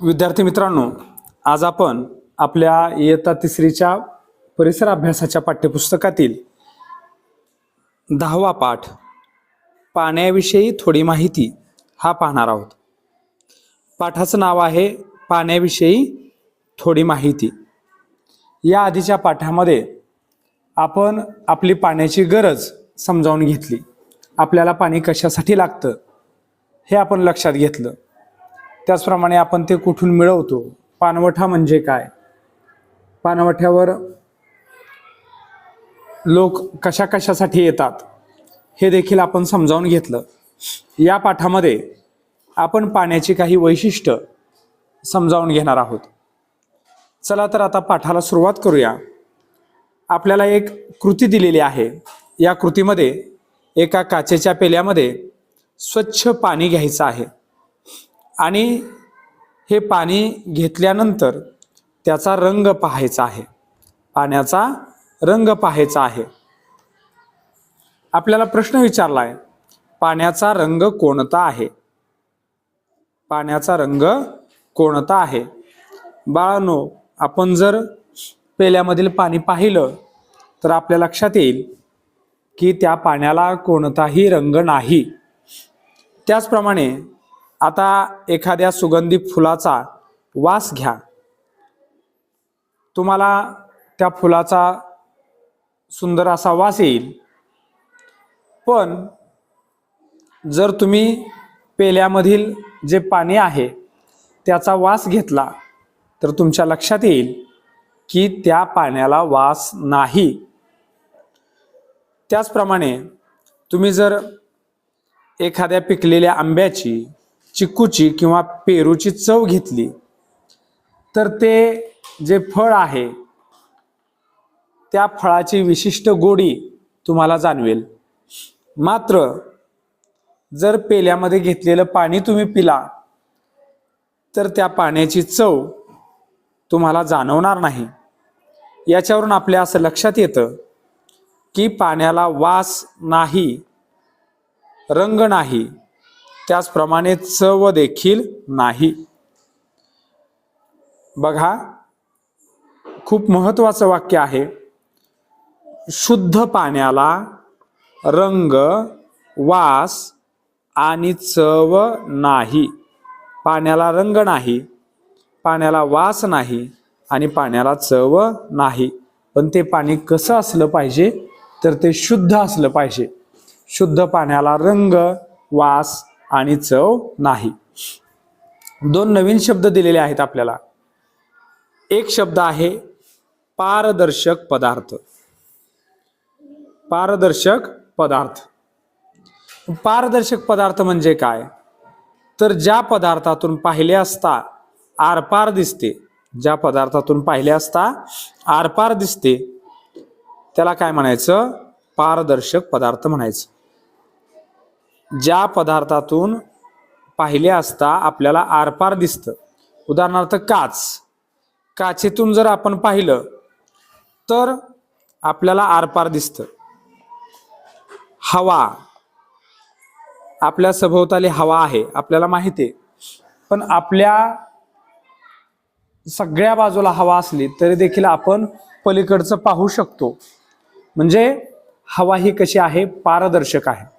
विद्यार्थी मित्रांनो आज आपण आपल्या इयत्ता तिसरीच्या परिसर अभ्यासाच्या पाठ्यपुस्तकातील दहावा पाठ पाण्याविषयी थोडी माहिती हा पाहणार आहोत. पाठाचं नाव आहे पाण्याविषयी थोडी माहिती. या आधीच्या पाठामध्ये आपण आपली पाण्याची गरज समजावून घेतली. आपल्याला पाणी कशासाठी लागतं हे आपण लक्षात घेतलं. त्याचप्रमाणे आपण ते कुठून मिळवतो? पानवठा म्हणजे काय? पानवठ्यावर लोक कशा कशासाठी येतात? हे देखील आपण समजावून घेतलं. या पाठामध्ये आपण पाण्याची काही वैशिष्ट्य समजावून घेणार आहोत. चला तर आता पाठाला सुरुवात करूया. आपल्याला एक कृती दिलेली आहे. या कृतीमध्ये एका काचेच्या पेल्यामध्ये स्वच्छ पाणी घ्यायचं आहे. आणि हे पाणी घेतल्यानंतर त्याचा रंग पाहायचा आहे. पाण्याचा रंग पाहायचा आहे. आपल्याला प्रश्न विचारला आहे पाण्याचा रंग कोणता आहे? पाण्याचा रंग कोणता आहे? बाळानो आपण जर पेल्यामधील पाणी पाहिलं तर आपल्या लक्षात येईल की त्या पाण्याला कोणताही रंग नाही. त्याचप्रमाणे आता एखाद्या सुगंधी फुलाचा वास घ्या. तुम्हाला त्या फुलाचा सुंदर असा वास येईल. पण जर तुम्ही पेल्यामधील जे पाणी आहे त्याचा वास घेतला तर तुमच्या लक्षात येईल की त्या पाण्याला वास नाही. त्याचप्रमाणे तुम्ही जर एखाद्या पिकलेल्या आंब्याची चिक्कूची किंवा पेरूची चव घेतली तर ते जे फळ आहे त्या फळाची विशिष्ट गोडी तुम्हाला जाणवेल. मात्र जर पेल्यामध्ये घेतलेलं पाणी तुम्ही पिला तर त्या पाण्याची चव तुम्हाला जाणवणार नाही. याच्यावरून आपल्या असं लक्षात येतं की पाण्याला वास नाही रंग नाही त्याचप्रमाणे चव देखील नाही. बघा खूप महत्वाचं वाक्य आहे. शुद्ध पाण्याला रंग वास आणि चव नाही. पाण्याला रंग नाही पाण्याला वास नाही आणि पाण्याला चव नाही. पण ते पाणी कसं असलं पाहिजे? तर ते शुद्ध असलं पाहिजे. शुद्ध पाण्याला रंग वास आणि चव नाही. दोन नवीन शब्द दिलेले आहेत आपल्याला. एक शब्द आहे पारदर्शक पदार्थ. पारदर्शक पदार्थ. पारदर्शक पदार्थ म्हणजे काय? तर ज्या पदार्थातून पाहिले असता आरपार दिसते ज्या पदार्थातून पाहिले असता आरपार दिसते त्याला काय म्हणायचं? पारदर्शक पदार्थ म्हणायचं. ज्या पदार्थातून पाहिले असता आपल्याला आरपार दिसतं. उदाहरणार्थ काच. काचेतून जर आपण पाहिलं तर आपल्याला आरपार दिसतं. हवा. आपल्या सभोवताली हवा आहे आपल्याला माहिती आहे. पण आपल्या सगळ्या बाजूला हवा असली तरी देखील आपण पलीकडचं पाहू शकतो. म्हणजे हवा ही कशी आहे? पारदर्शक आहे.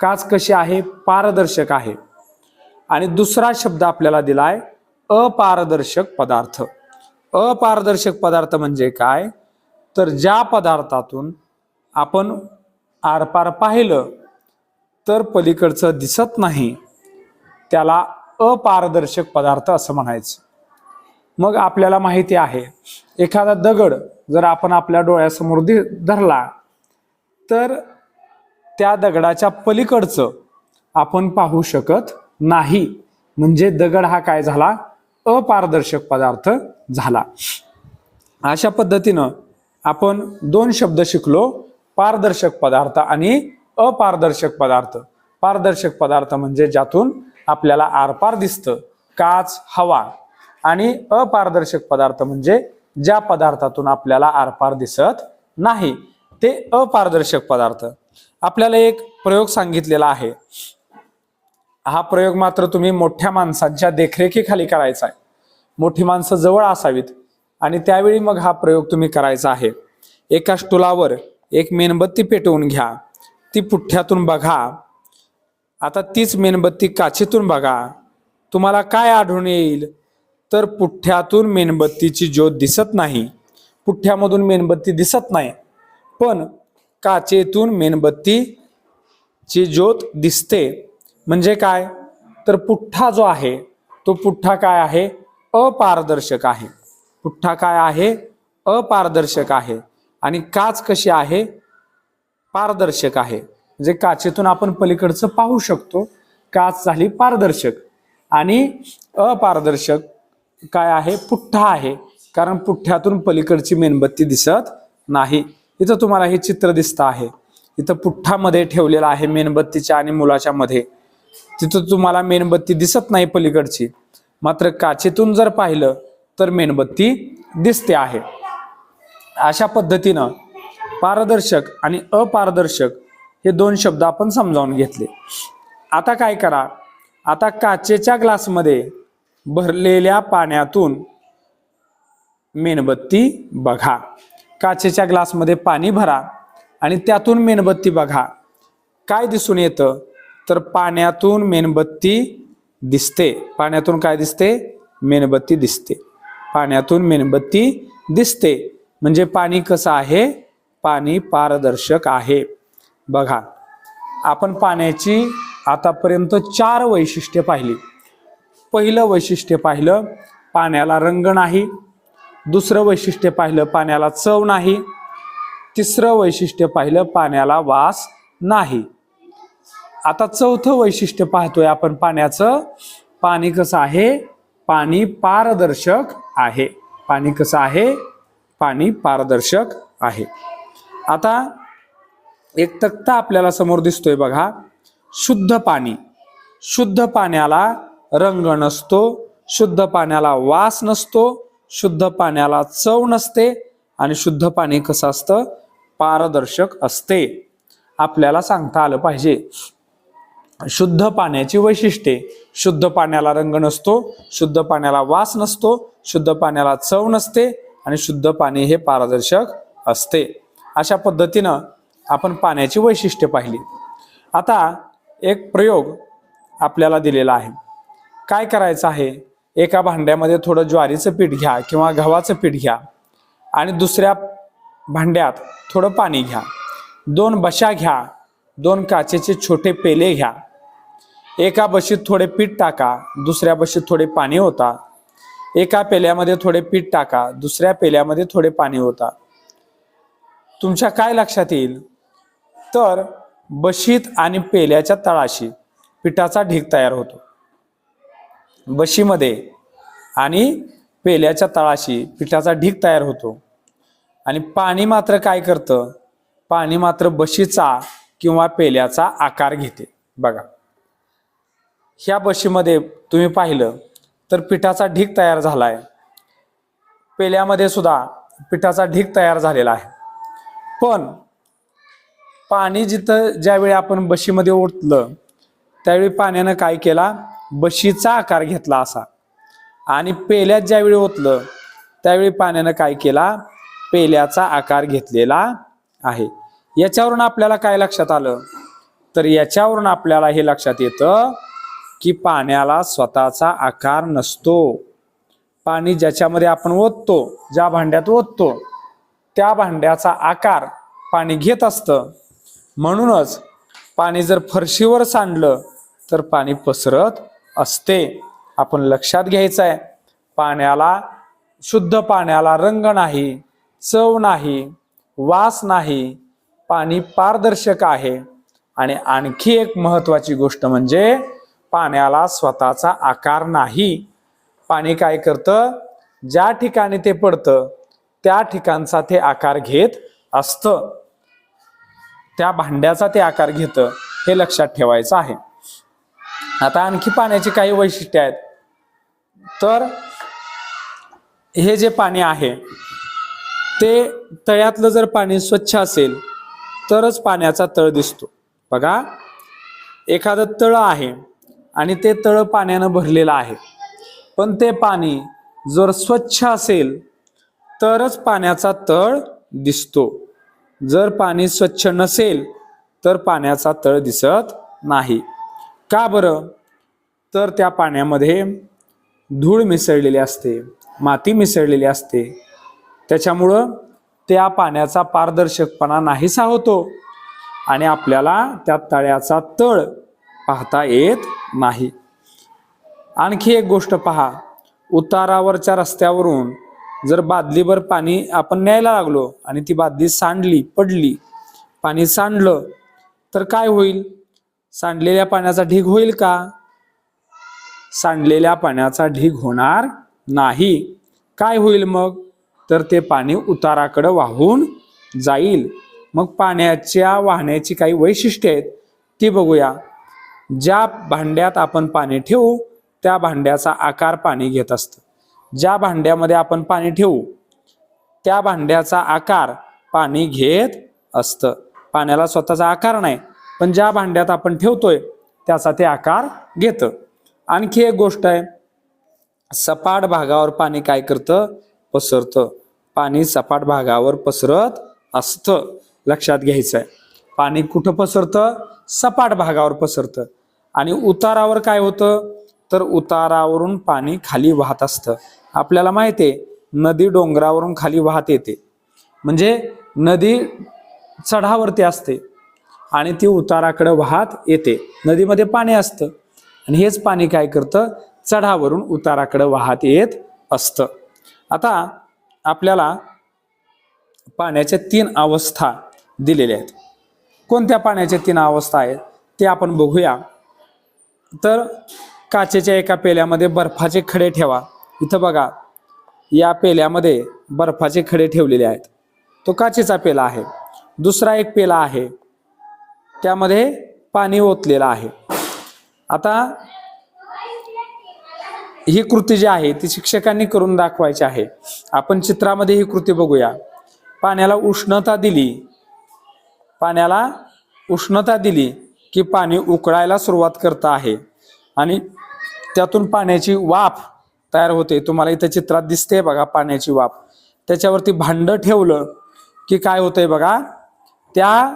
काच कशी आहे? पारदर्शक आहे. आणि दुसरा शब्द आपल्याला दिलाय अपारदर्शक पदार्थ. अपारदर्शक पदार्थ म्हणजे काय? तर ज्या पदार्थातून आपण आरपार पाहिलं तर पलीकडचं दिसत नाही. त्याला अपारदर्शक पदार्थ असं म्हणायचं. मग आपल्याला माहिती आहे एखादा दगड जर आपण आपल्या डोळ्यासमोर दि धरला तर त्या दगडाच्या पलीकडचं आपण पाहू शकत नाही. म्हणजे दगड हा काय झाला? अपारदर्शक पदार्थ झाला. अशा पद्धतीनं आपण दोन शब्द शिकलो पारदर्शक पदार्थ आणि अपारदर्शक पदार्थ. पारदर्शक पदार्थ म्हणजे ज्यातून आपल्याला आरपार दिसतं काच हवा. आणि अपारदर्शक पदार्थ म्हणजे ज्या पदार्थातून आपल्याला आरपार दिसत नाही. ते अपारदर्शक पदार्थ. आपल्याला एक प्रयोग सांगितलेला आहे. हा प्रयोग मात्र तुम्ही मोठ्या माणसांच्या देखरेखीखाली करायचा आहे. मोठी माणसं जवळ असावीत आणि त्यावेळी मग हा प्रयोग तुम्ही करायचा आहे. एका स्टुलावर एक मेणबत्ती पेटवून घ्या. ती पुठ्ठ्यातून बघा. आता तीच मेणबत्ती काचेतून बघा. तुम्हाला काय आढळून येईल? तर पुठ्ठ्यातून मेणबत्तीची ज्योत दिसत नाही. पुठ्ठ्यामधून मेणबत्ती दिसत नाही. पण काचेतून मेणबत्तीची ज्योत दिसते. म्हणजे काय? तर पुठ्ठा जो आहे तो पुठ्ठा काय आहे? अपारदर्शक आहे. पुठ्ठा काय आहे? अपारदर्शक आहे. आणि काच कशी आहे? पारदर्शक आहे. म्हणजे काचेतून आपण पलीकडचं पाहू शकतो काच झाली पारदर्शक. आणि अपारदर्शक काय आहे? पुठ्ठा आहे. कारण पुठ्ठ्यातून पलीकडची मेणबत्ती दिसत नाही. इथं तुम्हाला हे चित्र दिसतं आहे. इथं पुठ्ठामध्ये ठेवलेलं आहे मेणबत्तीच्या आणि मुलाच्या मध्ये. तिथं तुम्हाला मेणबत्ती दिसत नाही पलीकडची. मात्र काचेतून जर पाहिलं तर मेणबत्ती दिसते आहे. अशा पद्धतीनं पारदर्शक आणि अपारदर्शक हे दोन शब्द आपण समजावून घेतले. आता काय करा? आता काचेच्या ग्लासमध्ये भरलेल्या पाण्यातून मेणबत्ती बघा. काचेच्या ग्लासमध्ये पाणी भरा आणि त्यातून मेणबत्ती बघा. काय दिसून येतं? तर पाण्यातून मेणबत्ती दिसते. पाण्यातून काय दिसते? मेणबत्ती दिसते. पाण्यातून मेणबत्ती दिसते. म्हणजे पाणी कसं आहे? पाणी पारदर्शक आहे. बघा. आपण पाण्याची आतापर्यंत चार वैशिष्ट्ये पाहिली. पहिलं वैशिष्ट्य पाहिलं पाण्याला रंग नाही. दुसरं वैशिष्ट्य पाहिलं पाण्याला चव नाही. तिसरं वैशिष्ट्य पाहिलं पाण्याला वास नाही. आता चौथं वैशिष्ट्य पाहतोय आपण पाण्याचं. पाणी कसं आहे? पाणी पारदर्शक आहे. पाणी कसं आहे? पाणी पारदर्शक आहे. आता एक तक्ता आपल्याला समोर दिसतोय बघा. शुद्ध पाणी. शुद्ध पाण्याला रंग नसतो. शुद्ध पाण्याला वास नसतो. शुद्ध पाण्याला चव नसते आणि शुद्ध पाणी कसं असतं? पारदर्शक असते. आपल्याला सांगता आलं पाहिजे. शुद्ध पाण्याची वैशिष्ट्ये. शुद्ध पाण्याला रंग नसतो शुद्ध पाण्याला वास नसतो शुद्ध पाण्याला चव नसते आणि शुद्ध पाणी हे पारदर्शक असते. अशा पद्धतीनं आपण पाण्याची वैशिष्ट्ये पाहिली. आता एक प्रयोग आपल्याला दिलेला आहे. काय करायचं आहे? एका भांड्यामध्ये थोडं ज्वारीचं पीठ घ्या किंवा गव्हाचं पीठ घ्या आणि दुसऱ्या भांड्यात थोडं पाणी घ्या. दोन बशा घ्या दोन काचेचे छोटे पेले घ्या. एका बशीत थोडे पीठ टाका दुसऱ्या बशीत थोडे पाणी होता. एका पेल्यामध्ये थोडे पीठ टाका दुसऱ्या पेल्यामध्ये थोडे पाणी होता. तुमच्या काय लक्षात येईल? तर बशीत आणि पेल्याच्या तळाशी पिठाचा ढीग तयार होतो. बशीमध्ये आणि पेल्याच्या तळाशी पिठाचा ढीग तयार होतो. आणि पाणी मात्र काय करतं? पाणी मात्र बशीचा किंवा पेल्याचा आकार घेते. बघा. ह्या बशीमध्ये तुम्ही पाहिलं तर पिठाचा ढीग तयार झाला आहे पेल्यामध्ये सुद्धा पिठाचा ढीग तयार झालेला आहे. पण पाणी जिथं ज्यावेळी आपण बशीमध्ये ओतलं त्यावेळी पाण्यानं काय केला? बशीचा आकार घेतला असा. आणि पेल्यात ज्यावेळी ओतलं त्यावेळी पाण्यानं काय केला? पेल्याचा आकार घेतलेला आहे. याच्यावरून आपल्याला काय लक्षात आलं? तर याच्यावरून आपल्याला हे लक्षात येतं की पाण्याला स्वतःचा आकार नसतो. पाणी ज्याच्यामध्ये आपण ओततो ज्या भांड्यात ओततो त्या भांड्याचा आकार पाणी घेत असतं. म्हणूनच पाणी जर फरशीवर सांडलं तर पाणी पसरत असते. आपण लक्षात घ्यायचं आहे पाण्याला शुद्ध पाण्याला रंग नाही चव नाही वास नाही पाणी पारदर्शक आहे. आणि आणखी एक महत्वाची गोष्ट म्हणजे पाण्याला स्वतःचा आकार नाही. पाणी काय करतं? ज्या ठिकाणी ते पडतं त्या ठिकाणचा ते आकार घेत असतं. त्या भांड्याचा ते आकार घेतं हे लक्षात ठेवायचं आहे. आता आणखी पाण्याची काही वैशिष्ट्ये आहेत. तर हे जे पाणी आहे ते तळ्यातलं जर पाणी स्वच्छ असेल तरच पाण्याचा तळ दिसतो. बघा एखादं तळ आहे आणि ते तळ पाण्यानं भरलेलं आहे. पण ते पाणी जर स्वच्छ असेल तरच पाण्याचा तळ दिसतो. जर पाणी स्वच्छ नसेल तर पाण्याचा तळ दिसत नाही. का बरं? तर त्या पाण्यामध्ये धूळ मिसळलेली असते माती मिसळलेली असते. त्याच्यामुळं त्या पाण्याचा पारदर्शकपणा नाहीसा होतो आणि आपल्याला त्या तळ्याचा तळ पाहता येत नाही. आणखी एक गोष्ट पहा उतारावरच्या रस्त्यावरून जर बादलीभर पाणी आपण न्यायला लागलो आणि ती बादली सांडली पडली पाणी सांडलं तर काय होईल? सांडलेल्या पाण्याचा ढीग होईल का? सांडलेल्या पाण्याचा ढीग होणार नाही. काय होईल मग? तर ते पाणी उताराकडे वाहून जाईल. मग पाण्याच्या वाहण्याची काही वैशिष्ट्ये आहेत ती बघूया. ज्या भांड्यात आपण पाणी ठेवू त्या भांड्याचा आकार पाणी घेत असतं. ज्या भांड्यामध्ये आपण पाणी ठेवू त्या भांड्याचा आकार पाणी घेत असतं. पाण्याला स्वतःचा आकार नाही. पण ज्या भांड्यात आपण ठेवतोय त्याचा ते आकार घेतं. आणखी एक गोष्ट आहे सपाट भागावर पाणी काय करतं? पसरतं. पाणी सपाट भागावर पसरत असतं. लक्षात घ्यायचं आहे पाणी कुठं पसरतं? सपाट भागावर पसरतं. आणि उतारावर काय होतं? तर उतारावरून पाणी खाली वाहत असतं. आपल्याला माहिती आहे नदी डोंगरावरून खाली वाहत येते. म्हणजे नदी चढावरती असते. आणि ती उताराकडे वाहत येते. नदीमध्ये पाणी असतं. आणि हेच पाणी काय करतं? चढावरून उताराकडे वाहत येत असतं. आता आपल्याला पाण्याच्या तीन अवस्था दिलेल्या आहेत. कोणत्या पाण्याच्या तीन अवस्था आहेत? ते आपण बघूया. तर काचेच्या एका पेल्यामध्ये बर्फाचे खडे ठेवा. इथं बघा या पेल्यामध्ये बर्फाचे खडे ठेवलेले आहेत. तो काचेचा पेला आहे. दुसरा एक पेला आहे. त्यामध्ये पाणी ओतलेलं आहे. आता ही कृती जी आहे ती शिक्षकांनी करून दाखवायची आहे. आपण चित्रामध्ये ही कृती बघूया. पाण्याला उष्णता दिली. पाण्याला उष्णता दिली की पाणी उकळायला सुरुवात करत आहे. आणि त्यातून पाण्याची वाफ तयार होते. तुम्हाला इथं चित्रात दिसते बघा पाण्याची वाफ. त्याच्यावरती भांड ठेवलं की काय होतंय बघा? त्या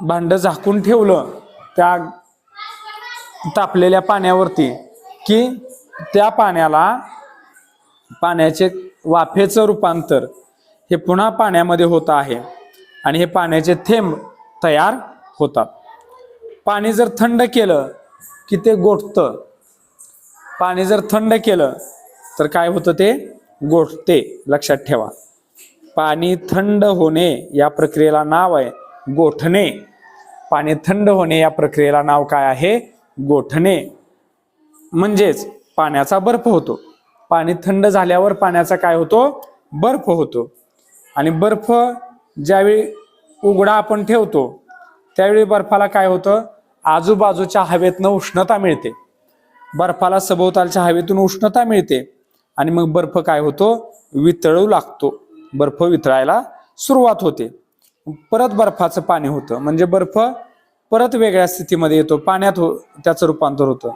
भांडं झाकून ठेवलं त्या तापलेल्या पाण्यावरती की त्या पाण्याला पाण्याचे वाफेचं रूपांतर हे पुन्हा पाण्यामध्ये होत आहे आणि हे पाण्याचे थेंब तयार होतात. पाणी जर थंड केलं की ते गोठतं. पाणी जर थंड केलं तर काय होतं ते? गोठते. लक्षात ठेवा. पाणी थंड होणे या प्रक्रियेला नाव आहे. गोठणे. पाणी थंड होणे या प्रक्रियेला नाव काय आहे? गोठणे. म्हणजेच पाण्याचा बर्फ होतो. पाणी थंड झाल्यावर पाण्याचा काय होतो? बर्फ होतो. आणि बर्फ ज्यावेळी उघडा आपण ठेवतो त्यावेळी बर्फाला काय होतं? आजूबाजूच्या हवेतनं उष्णता मिळते. बर्फाला सभोवतालच्या हवेतून उष्णता मिळते. आणि मग बर्फ काय होतो? वितळू लागतो. बर्फ वितळायला सुरुवात होते. परत बर्फाचं पाणी होतं. म्हणजे बर्फ परत वेगळ्या स्थितीमध्ये येतो. पाण्यात हो त्याचं रूपांतर होतं.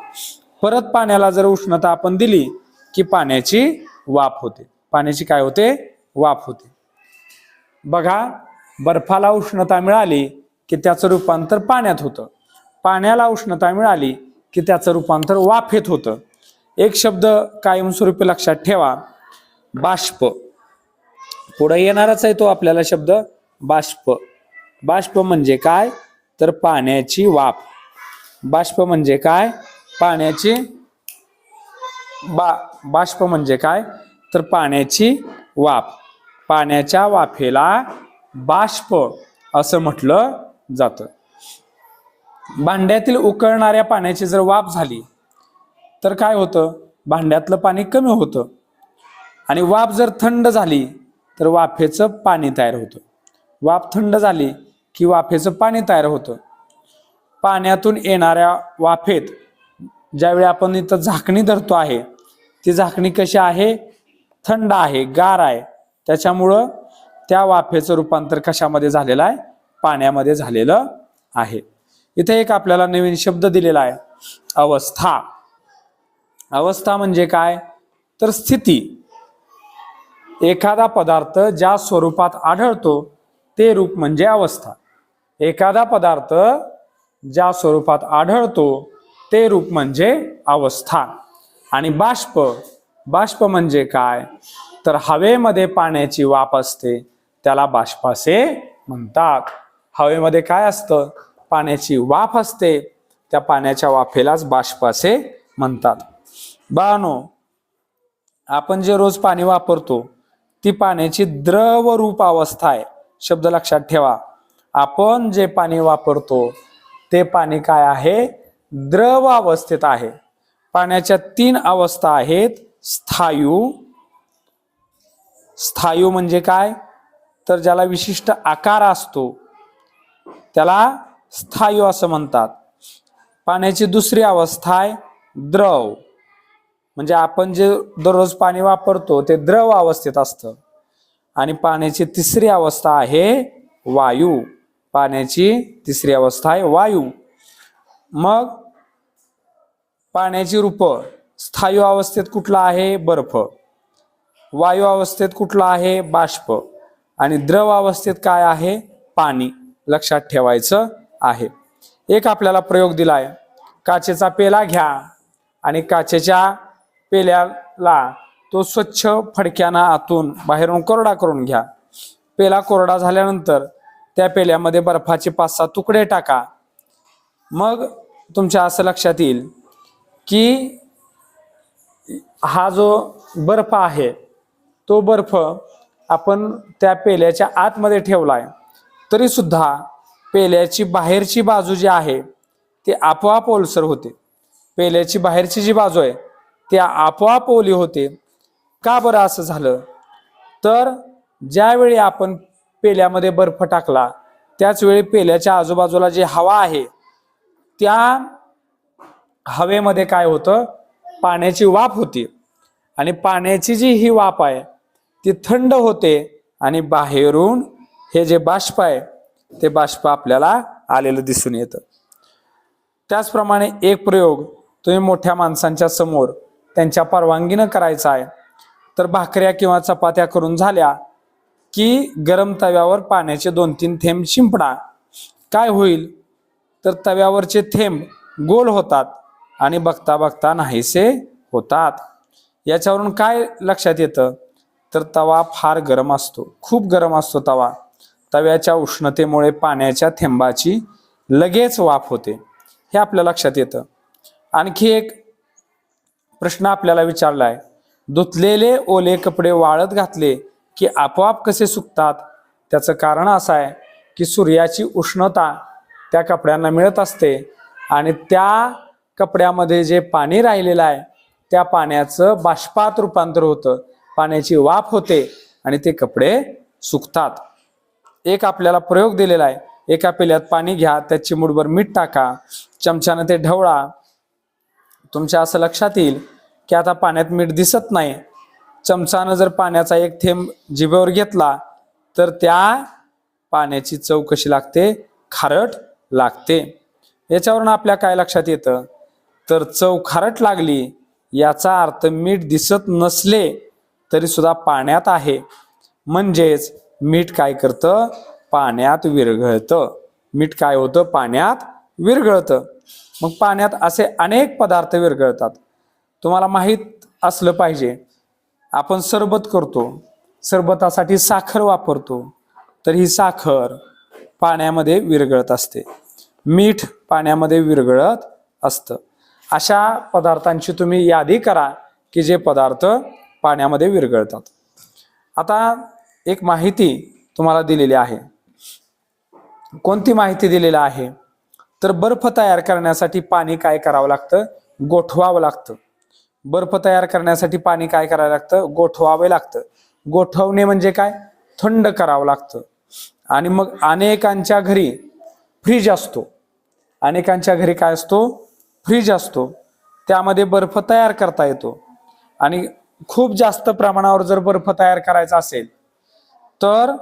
परत पाण्याला जर उष्णता आपण दिली की पाण्याची वाफ होते. पाण्याची काय होते? वाफ होते. बघा बर्फाला उष्णता मिळाली की त्याचं रूपांतर पाण्यात होतं. पाण्याला उष्णता मिळाली की त्याचं रूपांतर वाफेत होतं. एक शब्द कायमस्वरूपी लक्षात ठेवा. बाष्प. पुढे येणारच आहे तो आपल्याला शब्द. बाष्प. बाष्प म्हणजे काय? तर पाण्याची वाफ. बाष्प म्हणजे काय? पाण्याची बा बाष्प म्हणजे काय? तर पाण्याची वाफ. पाण्याच्या वाफेला बाष्प असं म्हटलं जातं. भांड्यातील उकळणाऱ्या पाण्याची जर वाफ झाली तर काय होतं? भांड्यातलं पाणी कमी होतं. आणि वाफ जर थंड झाली तर वाफेचं पाणी तयार होतं. वाफ थंड झाली की वाफेचं पाणी तयार होतं. पाण्यातून येणाऱ्या वाफेत ज्यावेळी आपण इथं झाकणी धरतो आहे ती झाकणी कशी आहे? थंड आहे गार आहे. त्याच्यामुळं त्या वाफेचं रूपांतर कशामध्ये झालेलं आहे? पाण्यामध्ये झालेलं आहे. इथे एक आपल्याला नवीन शब्द दिलेला आहे अवस्था. अवस्था म्हणजे काय? तर स्थिती. एखादा पदार्थ ज्या स्वरूपात आढळतो ते रूप म्हणजे अवस्था. एखादा पदार्थ ज्या स्वरूपात आढळतो ते रूप म्हणजे अवस्था. आणि बाष्प बाष्प म्हणजे काय? तर हवेमध्ये पाण्याची वाफ असते त्याला बाष्प असे म्हणतात. हवेमध्ये काय असतं? पाण्याची वाफ असते त्या पाण्याच्या वाफेलाच बाष्प असे म्हणतात. बानो आपण जे रोज पाणी वापरतो ती पाण्याची द्रव रूप अवस्था आहे. शब्द लक्षात ठेवा. आपण जे पाणी वापरतो ते पाणी काय आहे? द्रव अवस्थेत आहे. पाण्याच्या तीन अवस्था आहेत स्थायू. स्थायू म्हणजे काय? तर ज्याला विशिष्ट आकार असतो त्याला स्थायू असं म्हणतात. पाण्याची दुसरी अवस्था आहे द्रव. म्हणजे आपण जे दररोज पाणी वापरतो ते द्रव अवस्थेत असतं. आणि पाण्याची तिसरी अवस्था आहे वायू. पाण्याची तिसरी अवस्था आहे वायू. मग पाण्याची रूप स्थायू अवस्थेत कुठला आहे? बर्फ. वायू अवस्थेत कुठला आहे? बाष्प. आणि द्रव अवस्थेत काय आहे? पाणी. लक्षात ठेवायचं आहे. एक आपल्याला प्रयोग दिलाय. काचेचा पेला घ्या आणि काचेच्या पेल्याला तो स्वच्छ फडक्यानं आतून बाहेरून कोरडा करून घ्या. पेला कोरडा झाल्यानंतर त्या पेल्यामध्ये बर्फाचे पाच सहा तुकडे टाका. मग तुमच्या असं लक्षात येईल की हा जो बर्फ आहे तो बर्फ आपण त्या पेल्याच्या आतमध्ये ठेवलाय. तरी सुद्धा पेल्याची बाहेरची बाजू जी आहे ती आपोआप ओलसर होते. पेल्याची बाहेरची जी बाजू आहे ती आपोआप ओली होते. का बरं असं झालं? तर ज्यावेळी आपण पेल्यामध्ये बर्फ टाकला त्याचवेळी पेल्याच्या आजूबाजूला जी हवा आहे त्या हवेमध्ये काय होतं? पाण्याची वाफ होती. आणि पाण्याची जी ही वाफ आहे ती थंड होते आणि बाहेरून हे जे बाष्प आहे ते बाष्प आपल्याला आलेलं दिसून येतं. त्याचप्रमाणे एक प्रयोग तुम्ही मोठ्या माणसांच्या समोर त्यांच्या परवानगीनं करायचा आहे. तर भाकऱ्या किंवा चपात्या करून झाल्या की गरम तव्यावर पाण्याचे दोन तीन थेंब शिंपडा. काय होईल? तर तव्यावरचे थेंब गोल होतात आणि बघता बघता नाहीसे होतात. याच्यावरून काय लक्षात येतं? तर तवा फार गरम असतो. खूप गरम असतो तवा. तव्याच्या उष्णतेमुळे पाण्याच्या थेंबाची लगेच वाफ होते. हे आपल्या लक्षात येतं. आणखी एक प्रश्न आपल्याला विचारलाय. धुतलेले ओले कपडे वाळत घातले की आपोआप कसे सुकतात? त्याचं कारण असं आहे की सूर्याची उष्णता त्या कपड्यांना मिळत असते आणि त्या कपड्यामध्ये जे पाणी राहिलेलं आहे त्या पाण्याचं बाष्पात रूपांतर होतं. पाण्याची वाफ होते आणि ते कपडे सुकतात. एक आपल्याला प्रयोग दिलेला आहे. एका पेल्यात पाणी घ्या त्यात चिमुडभर मीठ टाका चमच्यानं ते ढवळा. तुमच्या असं लक्षात येईल की आता पाण्यात मीठ दिसत नाही. चमचानं जर पाण्याचा एक थेंब जिभेवर घेतला तर त्या पाण्याची चव कशी लागते? खारट लागते. याच्यावरून आपल्या काय लक्षात येतं? तर चव खारट लागली याचा अर्थ मीठ दिसत नसले तरी सुद्धा पाण्यात आहे. म्हणजेच मीठ काय करतं? पाण्यात विरघळतं. मीठ काय होतं? पाण्यात विरघळतं. मग पाण्यात असे अनेक पदार्थ विरघळतात. तुम्हाला माहीत असलं पाहिजे. आपण सरबत करतो. सरबतासाठी साखर वापरतो. तर ही साखर पाण्यामध्ये विरघळत असते. मीठ पाण्यामध्ये विरघळत असतं. अशा पदार्थांची तुम्ही यादी करा की जे पदार्थ पाण्यामध्ये विरघळतात. आता एक माहिती तुम्हाला दिलेली आहे. कोणती माहिती दिलेली आहे? तर बर्फ तयार करण्यासाठी पाणी काय करावं लागतं? गोठवावं लागतं. बर्फ तयार करण्यासाठी पाणी काय करावं लागतं? गोठवावे लागतं. गोठवणे म्हणजे काय? थंड करावं लागतं. आणि मग अनेकांच्या घरी फ्रीज असतो. अनेकांच्या घरी काय असतो? फ्रीज असतो. त्यामध्ये बर्फ तयार करता येतो. आणि खूप जास्त प्रमाणावर जर बर्फ तयार करायचा असेल तर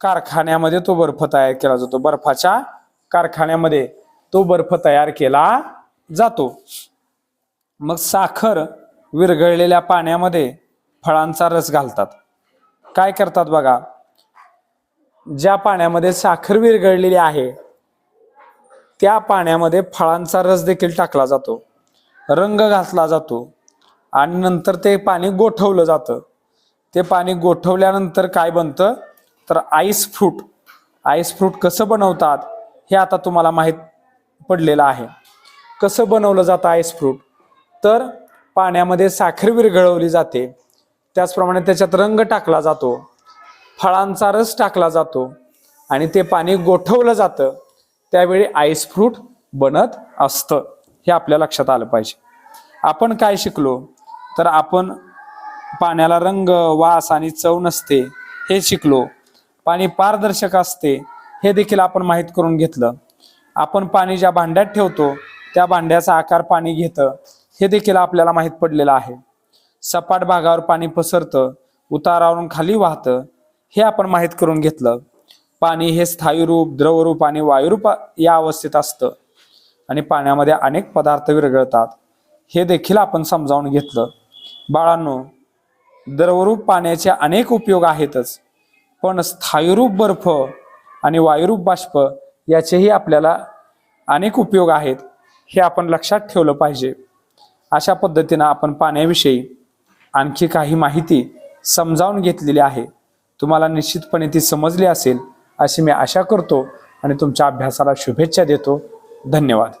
कारखान्यामध्ये तो बर्फ तयार केला जातो. बर्फाच्या कारखान्यामध्ये तो बर्फ तयार केला जातो. मग साखर विरघळलेल्या पाण्यामध्ये फळांचा रस घालतात. काय करतात बघा ज्या पाण्यामध्ये साखर विरघळलेली आहे त्या पाण्यामध्ये फळांचा रस देखील टाकला जातो. रंग घातला जातो आणि नंतर ते पाणी गोठवलं जातं. ते पाणी गोठवल्यानंतर काय बनतं? तर आईस फ्रूट आईस फ्रूट कसं बनवतात हे आता तुम्हाला माहीत पडलेलं आहे. कसं बनवलं जातं आईस फ्रूट तर पाण्यामध्ये साखर विरघळवली जाते. त्याचप्रमाणे त्याच्यात रंग टाकला जातो. फळांचा रस टाकला जातो. आणि ते पाणी गोठवलं जातं. त्यावेळी आईस फ्रूट बनत असतं. हे आपल्या लक्षात आलं पाहिजे. आपण काय शिकलो? तर आपण पाण्याला रंग वास आणि चव नसते हे शिकलो. पाणी पारदर्शक असते हे देखील आपण माहीत करून घेतलं. आपण पाणी ज्या भांड्यात ठेवतो त्या भांड्याचा आकार पाणी घेतं. हे देखील आपल्याला माहीत पडलेलं आहे. सपाट भागावर पाणी पसरतं उतारावरून खाली वाहतं हे आपण माहीत करून घेतलं. पाणी हे स्थायी रूप द्रवरूप आणि वायुरूप या अवस्थेत असतं आणि पाण्यामध्ये अनेक पदार्थ विरघळतात. हे देखील आपण समजावून घेतलं. बाळांनो द्रवरूप पाण्याचे अनेक उपयोग आहेतच पण स्थायुरूप बर्फ आणि वायुरूप बाष्प याचेही आपल्याला अनेक उपयोग आहेत हे आपण लक्षात ठेवलं पाहिजे. अशा पद्धतीनं आपण पाण्याविषयी आणखी काही माहिती समजावून घेतलेली आहे. तुम्हाला निश्चितपणे ती समजली असेल अशी मी आशा करतो आणि तुमच्या अभ्यासाला शुभेच्छा देतो. धन्यवाद.